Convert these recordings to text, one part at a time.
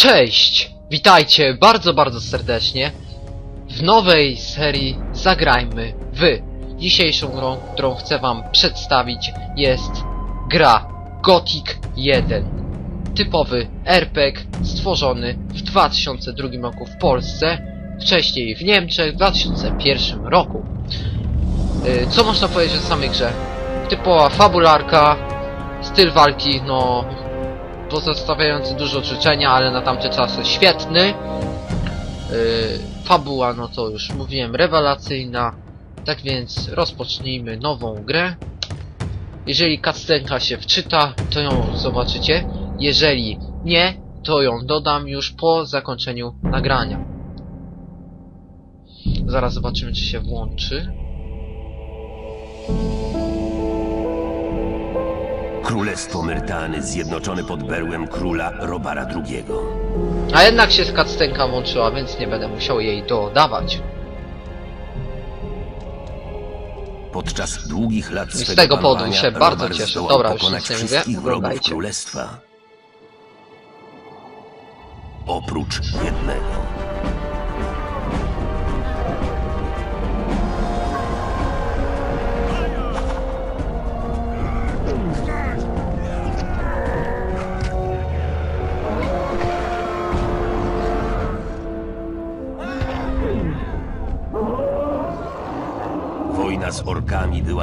Cześć! Witajcie bardzo, bardzo serdecznie w nowej serii Zagrajmy w. Dzisiejszą grą, którą chcę wam przedstawić jest gra Gothic 1. Typowy RPG stworzony w 2002 roku w Polsce, wcześniej w Niemczech w 2001 roku. Y, Co można powiedzieć o samej grze? Typowa fabularka, styl walki, no pozostawiający dużo życzenia, ale na tamte czasy świetny. Yy, fabuła, no to już mówiłem, rewelacyjna. Tak więc rozpocznijmy nową grę. Jeżeli cutscenka się wczyta, to ją zobaczycie. Jeżeli nie, to ją dodam już po zakończeniu nagrania. Zaraz zobaczymy, czy się włączy. Królestwo Myrtany zjednoczone pod berłem króla Robara II. A jednak się cutscenka włączyła, więc nie będę musiał jej dodawać. Podczas długich lat I z swego tego powodu panowania się bardzo Robar cieszę. zdołał Dobra, już pokonać nic nie mówię. wszystkich wrogów Oglądajcie. królestwa. Oprócz jednego.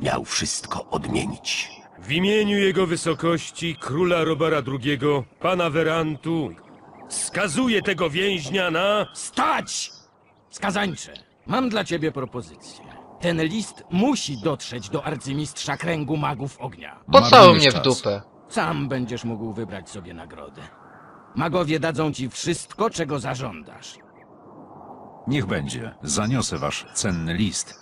miał wszystko odmienić. W imieniu jego wysokości, króla Robara II, pana Werantu, skazuję tego więźnia na... Stać! Skazańcze, mam dla ciebie propozycję. Ten list musi dotrzeć do arcymistrza kręgu magów ognia. Pocałuj mnie w dupę. Sam będziesz mógł wybrać sobie nagrodę. Magowie dadzą ci wszystko, czego zażądasz. Niech będzie. Zaniosę wasz cenny list.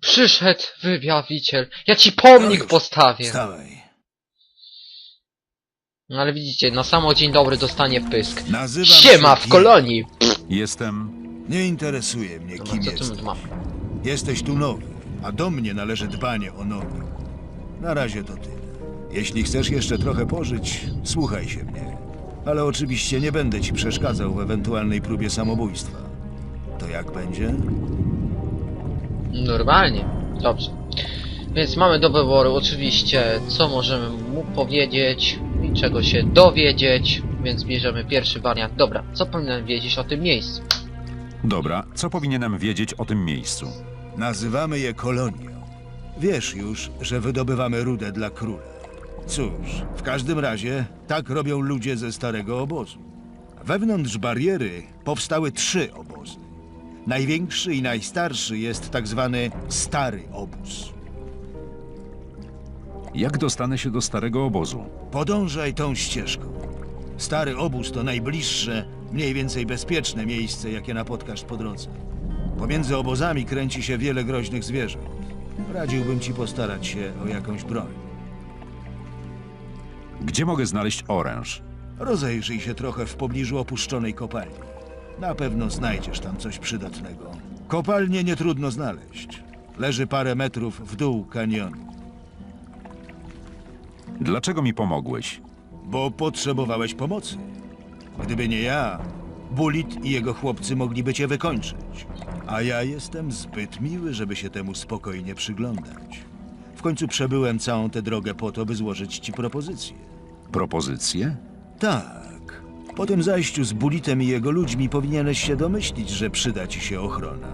Przyszedł wywiawiciel. Ja ci pomnik No postawię. Wstawaj. No ale widzicie, na samo dzień dobry dostanie pysk. Nazywam Siema się w kolonii! Jestem... Nie interesuje mnie, Dobra, kim co tu jesteś. mam? Jesteś tu nowy, a do mnie należy dbanie o nowych. Na razie to tyle. Jeśli chcesz jeszcze trochę pożyć, słuchaj się mnie. Ale oczywiście nie będę ci przeszkadzał w ewentualnej próbie samobójstwa. To jak będzie? Normalnie. Dobrze. Więc mamy do wyboru oczywiście, co możemy mu powiedzieć i czego się dowiedzieć. Więc bierzemy pierwszy wariant. Dobra, co powinienem wiedzieć o tym miejscu? Dobra, co powinienem wiedzieć o tym miejscu? Nazywamy je kolonią. Wiesz już, że wydobywamy rudę dla króla. Cóż, w każdym razie tak robią ludzie ze starego obozu. Wewnątrz bariery powstały trzy obozy. Największy i najstarszy jest tak zwany stary obóz. Jak dostanę się do starego obozu? Podążaj tą ścieżką. Stary obóz to najbliższe, mniej więcej bezpieczne miejsce, jakie napotkasz po drodze. Pomiędzy obozami kręci się wiele groźnych zwierząt. Radziłbym ci postarać się o jakąś broń. Gdzie mogę znaleźć oręż? Rozejrzyj się trochę w pobliżu opuszczonej kopalni. Na pewno znajdziesz tam coś przydatnego. Kopalnię nie trudno znaleźć. Leży parę metrów w dół kanionu, Dlaczego mi pomogłeś? bo potrzebowałeś pomocy. Gdyby nie ja, Bulit i jego chłopcy mogliby cię wykończyć. A ja jestem zbyt miły, żeby się temu spokojnie przyglądać. W końcu przebyłem całą tę drogę po to, by złożyć ci propozycję. Propozycje? Tak. Po tym zajściu z Bulitem i jego ludźmi powinieneś się domyślić, że przyda ci się ochrona.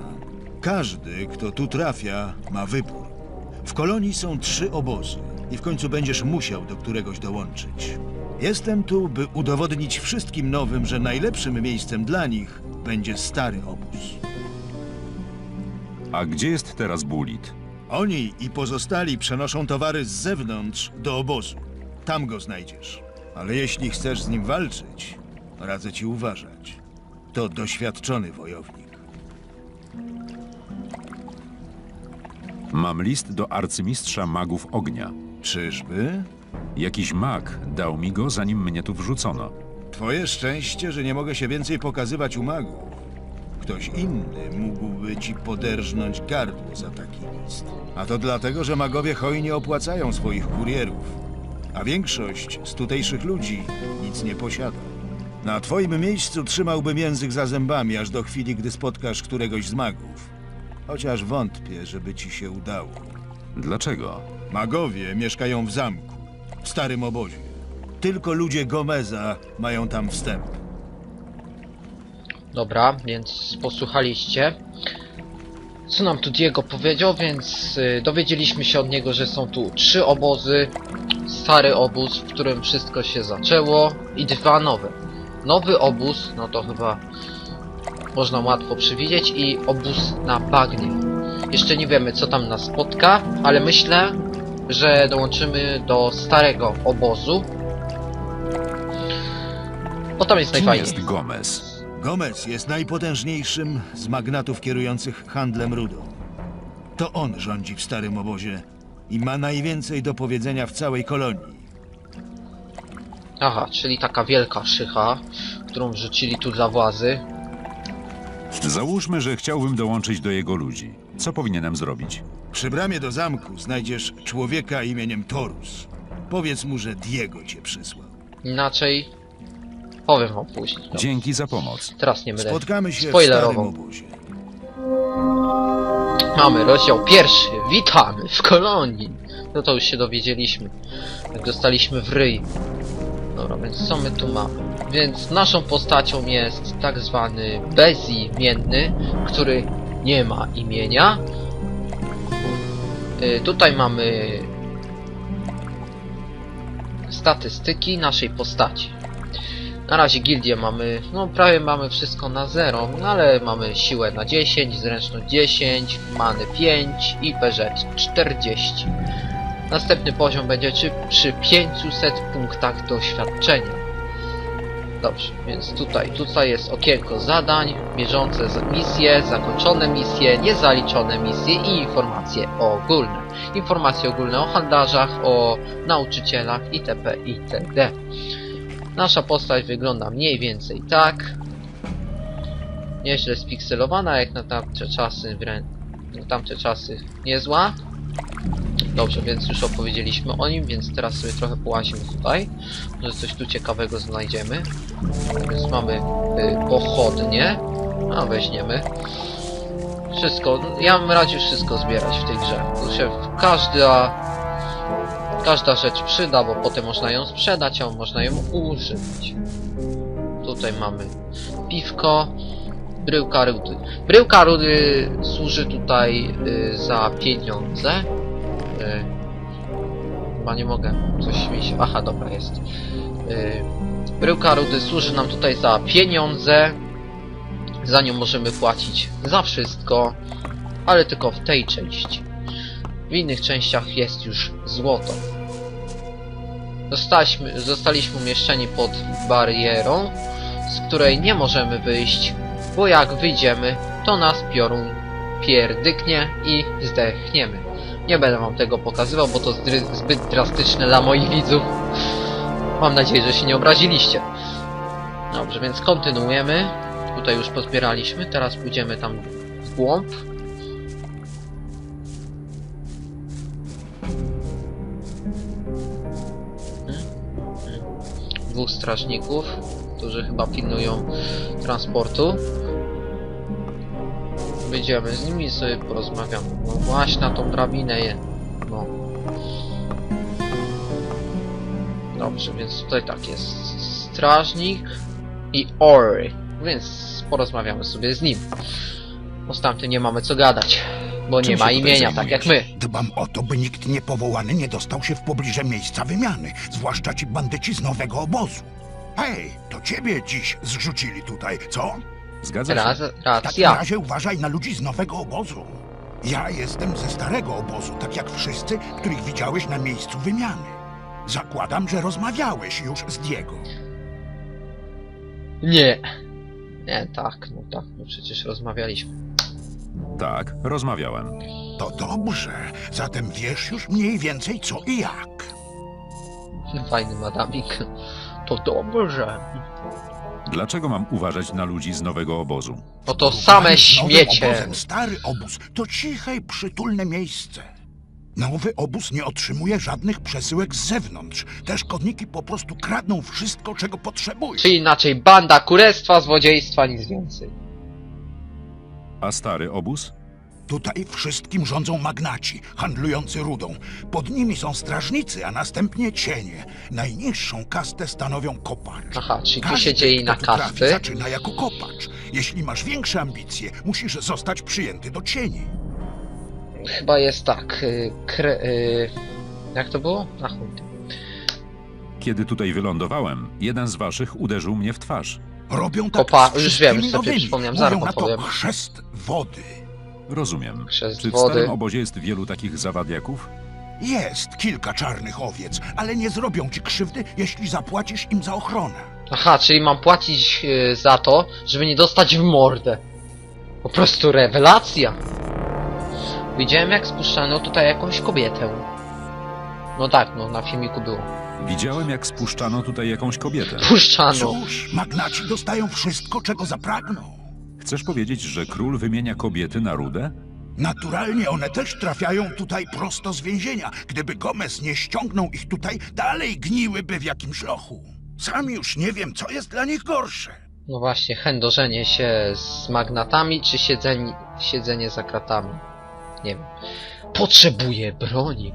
Każdy, kto tu trafia, ma wybór. W kolonii są trzy obozy i w końcu będziesz musiał do któregoś dołączyć. Jestem tu, by udowodnić wszystkim nowym, że najlepszym miejscem dla nich będzie stary obóz. A gdzie jest teraz Bulit? Oni i pozostali przenoszą towary z zewnątrz do obozu. Tam go znajdziesz. Ale jeśli chcesz z nim walczyć, radzę ci uważać. To doświadczony wojownik. Mam list do arcymistrza magów ognia. Czyżby? Jakiś mag dał mi go, zanim mnie tu wrzucono. Twoje szczęście, że nie mogę się więcej pokazywać u magów. Ktoś inny mógłby ci poderżnąć gardło za taki list. A to dlatego, że magowie hojnie opłacają swoich kurierów. A większość z tutejszych ludzi nic nie posiada. Na twoim miejscu trzymałbym język za zębami, aż do chwili, gdy spotkasz któregoś z magów. Chociaż wątpię, żeby ci się udało. Dlaczego? Magowie mieszkają w zamku, w starym obozie. Tylko ludzie Gomeza mają tam wstęp. Dobra, więc posłuchaliście. Co nam tu Diego powiedział, więc y, dowiedzieliśmy się od niego, że są tu trzy obozy. Stary obóz, w którym wszystko się zaczęło i dwa nowe. Nowy obóz, no to chyba można łatwo przewidzieć i obóz na bagnie. Jeszcze nie wiemy co tam nas spotka, ale myślę, że dołączymy do starego obozu. Bo tam jest Kim najfajniej. jest Gomez? Gomez jest najpotężniejszym z magnatów kierujących handlem rudą. To on rządzi w starym obozie i ma najwięcej do powiedzenia w całej kolonii. Aha, czyli taka wielka szycha, którą wrzucili tu dla władzy. Załóżmy, że chciałbym dołączyć do jego ludzi. Co powinienem zrobić? Przy bramie do zamku znajdziesz człowieka imieniem Torus. Powiedz mu, że Diego cię przysłał. Inaczej powiem wam później. Dzięki za pomoc. Teraz nie będę Spotkamy się w starym spoilerował. obozie. Mamy rozdział pierwszy. Witamy w kolonii. No to już się dowiedzieliśmy. Jak dostaliśmy w ryj. Dobra, więc co my tu mamy? Więc naszą postacią jest tak zwany bezimienny, który nie ma imienia. Y, tutaj mamy statystyki naszej postaci. Na razie gildię mamy, no prawie mamy wszystko na 0, no ale mamy siłę na 10, zręczność 10, many 5 i PZ 40. Następny poziom będzie czy przy 500 punktach doświadczenia. Dobrze, więc tutaj, tutaj jest okienko zadań, bieżące misje, zakończone misje, niezaliczone misje i informacje ogólne. Informacje ogólne o handlarzach, o nauczycielach itp. itd. Nasza postać wygląda mniej więcej tak. Nieźle spikselowana, jak na tamte czasy, wrę... na tamte czasy niezła. Dobrze, więc już opowiedzieliśmy o nim, więc teraz sobie trochę połazimy tutaj. Może coś tu ciekawego znajdziemy. Więc mamy y, pochodnie. A weźmiemy. Wszystko. Ja bym radził wszystko zbierać w tej grze. Tu się każda każda rzecz przyda, bo potem można ją sprzedać, a można ją używać. Tutaj mamy piwko, bryłka rudy. Bryłka rudy służy tutaj y, za pieniądze. Y, chyba nie mogę, coś mi się... Aha, dobra, jest. Y, bryłka rudy służy nam tutaj za pieniądze, Za nią możemy płacić za wszystko, ale tylko w tej części. W innych częściach jest już złoto. Zostaliśmy, zostaliśmy umieszczeni pod barierą, z której nie możemy wyjść, bo jak wyjdziemy, to nas piorun pierdyknie i zdechniemy. Nie będę wam tego pokazywał, bo to zbyt drastyczne dla moich widzów. Mam nadzieję, że się nie obraziliście. Dobrze, więc kontynuujemy. Tutaj już pozbieraliśmy, teraz pójdziemy tam w głąb. Dwóch strażników, którzy chyba pilnują transportu. Wyjdziemy z nimi i sobie porozmawiamy. No właśnie na tą drabinę je. No. Dobrze, więc tutaj tak jest strażnik i Ory, więc porozmawiamy sobie z nim. Bo z tamtym nie mamy co gadać, bo Czym nie się ma tutaj imienia, tak jak my. zajmujesz? Dbam o to, by nikt niepowołany nie dostał się w pobliże miejsca wymiany, zwłaszcza ci bandyci z nowego obozu. Hej, to ciebie dziś zrzucili tutaj, co? Zgadza się? Raz, W takim racja. razie uważaj na ludzi z nowego obozu. Ja jestem ze starego obozu, tak jak wszyscy, których widziałeś na miejscu wymiany. Zakładam, że rozmawiałeś już z Diego. Nie. Nie, tak, no tak, no przecież rozmawialiśmy. Tak, rozmawiałem. To dobrze, zatem wiesz już mniej więcej co i jak. Fajny madamik. To dobrze. Dlaczego mam uważać na ludzi z nowego obozu? No to same z nowym śmiecie. Obozem, stary obóz to ciche i przytulne miejsce. Nowy obóz nie otrzymuje żadnych przesyłek z zewnątrz. Te szkodniki po prostu kradną wszystko, czego potrzebują. Czy inaczej, banda kurestwa, złodziejstwa, nic więcej. A stary obóz? Tutaj wszystkim rządzą magnaci, handlujący rudą. Pod nimi są strażnicy, a następnie cienie. Najniższą kastę stanowią kopacz. Aha, czyli tu się dzieje kto na tu trafi, kasty. zaczyna jako kopacz. Jeśli masz większe ambicje, musisz zostać przyjęty do cieni. Chyba jest tak. y, Kre, y, jak to było? Na chuj. Kiedy tutaj wylądowałem, jeden z waszych uderzył mnie w twarz. Robią tak Kopa- z już wszystkimi wiem, już sobie nowymi. przypomniałem, Mówią zaraz na to podpowiem. chrzest wody. Rozumiem. Przez Czy w wody. starym obozie jest wielu takich zawadiaków? Jest kilka czarnych owiec, ale nie zrobią ci krzywdy, jeśli zapłacisz im za ochronę. Aha, czyli mam płacić y, za to, żeby nie dostać w mordę. Po prostu rewelacja. Widziałem jak spuszczano tutaj jakąś kobietę. No tak, no na filmiku było. Widziałem, jak spuszczano tutaj jakąś kobietę. Puszczano. Cóż, magnaci dostają wszystko, czego zapragną. Chcesz powiedzieć, że król wymienia kobiety na rudę? Naturalnie one też trafiają tutaj prosto z więzienia. Gdyby Gomez nie ściągnął ich tutaj, dalej gniłyby w jakimś lochu. Sam już nie wiem, co jest dla nich gorsze. No właśnie, chędożenie się z magnatami, czy siedzenie, siedzenie za kratami? Nie wiem. Potrzebuję broni.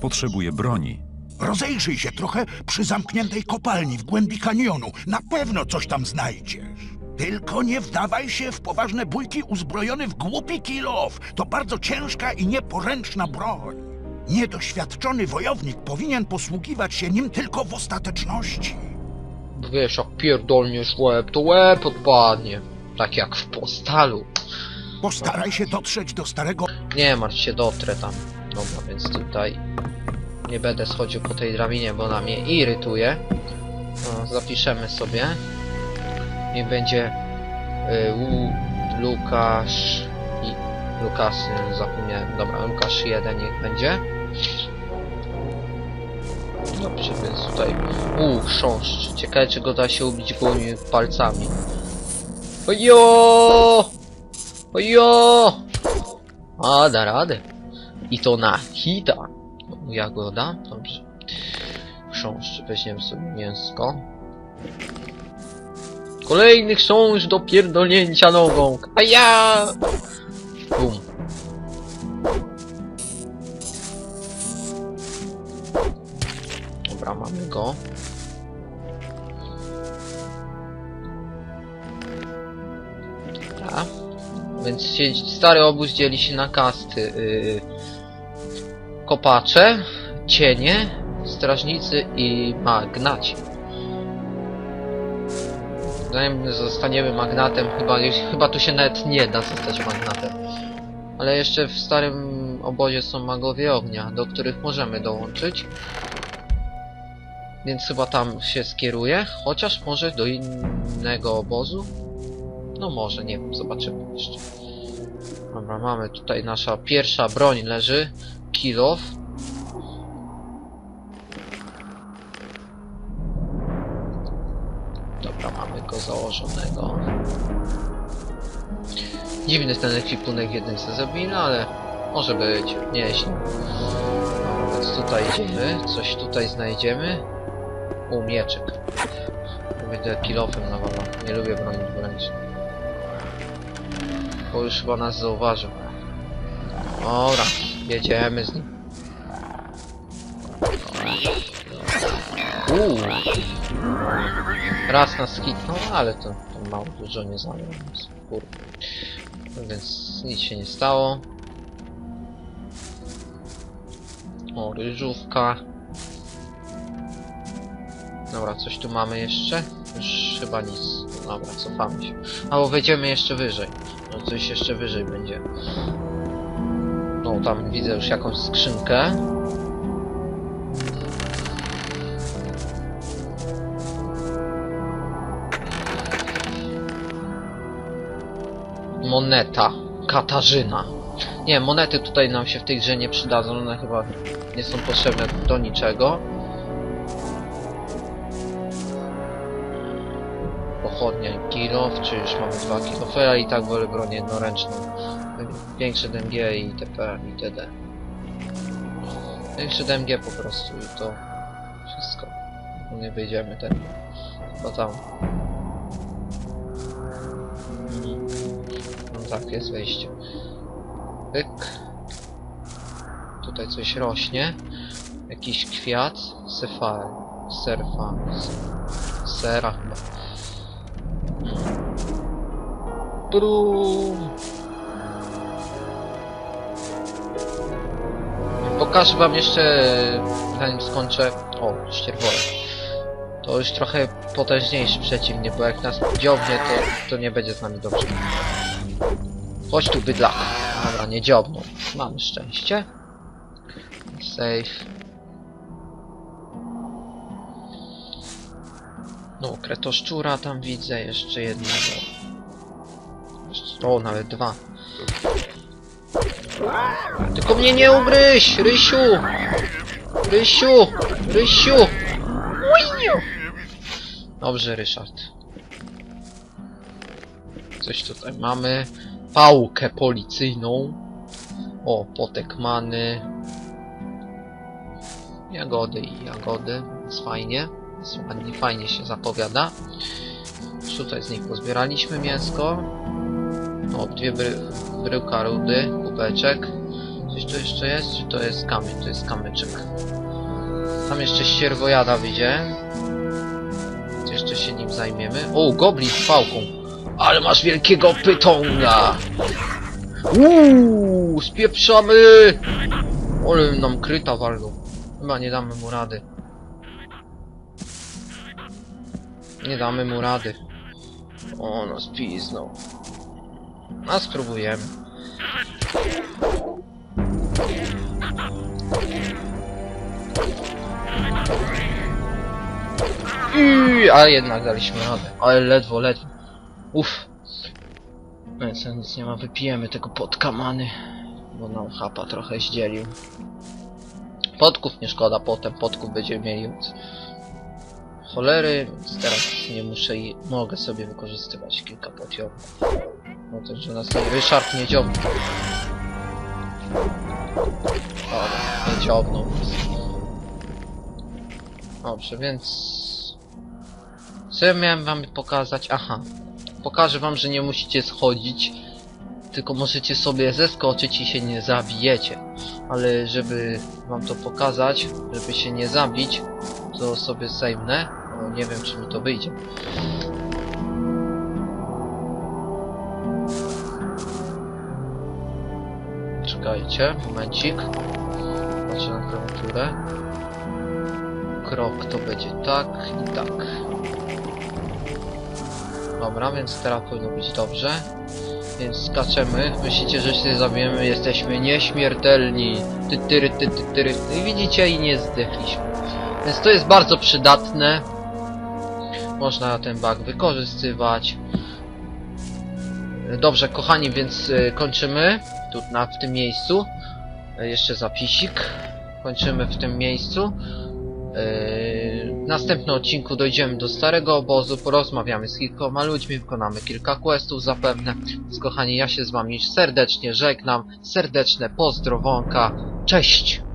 Potrzebuje broni. Rozejrzyj się trochę przy zamkniętej kopalni w głębi kanionu. Na pewno coś tam znajdziesz. Tylko nie wdawaj się w poważne bójki uzbrojony w głupi kilow. To bardzo ciężka i nieporęczna broń. Niedoświadczony wojownik powinien posługiwać się nim tylko w ostateczności. Wiesz, jak pierdolniesz łeb, to łeb odpadnie. Tak jak w postalu. Postaraj się dotrzeć do starego Nie martw się, dotrę tam. Dobra, więc tutaj nie będę schodził po tej drabinie, bo ona mnie irytuje. No, zapiszemy sobie. Niech będzie y, Lukasz i Lukas, y, zapomniałem. Dobra, Lukasz 1 niech będzie. Dobrze, więc tutaj u chrząszcz. Ciekawe czy go da się ubić gołymi palcami. Ojo! Ojo! A, da radę. I to na hita. Jagoda, dobrze. Chrząszcz, weźmiemy sobie mięsko. Kolejny chrząszcz do pierdolnięcia nogą. A ja! Bum. Dobra, mamy go. Dobra. Więc stary obóz dzieli się na kasty. Yy, kopacze, cienie, strażnicy i magnaci. Zanim zostaniemy magnatem, chyba, chyba tu się nawet nie da zostać magnatem. Ale jeszcze w starym obozie są magowie ognia, do których możemy dołączyć. Więc chyba tam się skieruję, chociaż może do innego obozu? No może, nie wiem, zobaczymy jeszcze. Dobra, mamy tutaj nasza pierwsza broń leży. Kill off. Dobra, mamy go założonego. Dziwny ten ekwipunek w jedynce zrobili, no ale może być, nieźle. No, więc tutaj idziemy, coś tutaj znajdziemy. U, mieczyk. Będę kilofem nawalał, nie lubię broni dwuręcznej. Bo już chyba nas zauważył. Dobra, jedziemy z nim. Uuu. Raz nas hitnął, ale to, to mało dużo nie zajął. Kurde. Więc nic się nie stało. O, ryżówka. Dobra, coś tu mamy jeszcze? Już chyba nic. Dobra, cofamy się. Albo wejdziemy jeszcze wyżej. No coś jeszcze wyżej będzie. No tam widzę już jakąś skrzynkę. Moneta. Katarzyna. Nie, monety tutaj nam się w tej grze nie przydadzą, one chyba nie są potrzebne do niczego. Pochodnia i czy już mamy dwa kilofy, ale i tak wolę broń jednoręczną. Większe DMG i TP i TD. Większe DMG po prostu i to wszystko. Nie wyjdziemy ten. Chyba tam. Tak, jest wejście. Pyk. Tutaj coś rośnie. Jakiś kwiat. Sefa. Serfa. Sera chyba. Brum. Pokażę wam jeszcze, zanim skończę... O, ścierwole. To już trochę potężniejszy przeciwnik, bo jak nas dziobnie, to, to nie będzie z nami dobrze. Chodź tu, bydlak. Dobra, nie dziobną. Mamy szczęście. Safe. No, kretoszczura tam widzę, jeszcze jednego. O, nawet dwa. Tylko mnie nie ugryź, Rysiu! Rysiu! Rysiu! Dobrze, Ryszard. Coś tutaj mamy. Pałkę policyjną. O, potek many. Jagody i jagody. Jest fajnie. Jest ładnie, fajnie się zapowiada. Tutaj z nich pozbieraliśmy mięsko. O, dwie bry bryłka rudy, kubeczek. Coś tu jeszcze jest? Czy to jest kamień? To jest kamyczek. Tam jeszcze ścierwojada widziałem. Jeszcze się nim zajmiemy. O, goblin z pałką. Ale masz wielkiego pytonga! Uuu, spieprzamy! Ale nam kryta walną. Chyba nie damy mu rady. Nie damy mu rady. O, no spiznął. A spróbujemy. I, ale jednak daliśmy radę. Ale ledwo, ledwo. Uff. Więc nic nie ma, wypijemy tego podkamany. Bo nam chapa trochę zdzielił. Podków nie szkoda, potem podków będziemy mieli. Cholery, więc teraz nie muszę i mogę sobie wykorzystywać kilka potiorów. No to, że nas ten Ryszard nie dziobnął. O, nie dziobnął. Dobrze, więc... Co ja miałem wam pokazać? Aha. Pokażę wam, że nie musicie schodzić, tylko możecie sobie zeskoczyć i się nie zabijecie. Ale żeby wam to pokazać, żeby się nie zabić, to sobie zajmę. Nie wiem, czy mi to wyjdzie. Czekajcie, momencik. Patrzę na klawiaturę. Krok to będzie tak i tak. Dobra, więc teraz powinno być dobrze. Więc skaczemy. Myślicie, że się zabijemy? Jesteśmy nieśmiertelni. Ty, tyry, ty, ty, tyry. I widzicie, i nie zdechliśmy. Więc to jest bardzo przydatne. Można ten bug wykorzystywać. Dobrze, kochani, więc y, kończymy tu na, w tym miejscu. Y, Jeszcze zapisik. Kończymy w tym miejscu. Yy, następnym odcinku dojdziemy do starego obozu, porozmawiamy z kilkoma ludźmi, wykonamy kilka questów zapewne. Więc kochani, ja się z wami serdecznie żegnam. Serdeczne pozdrowonka. Cześć!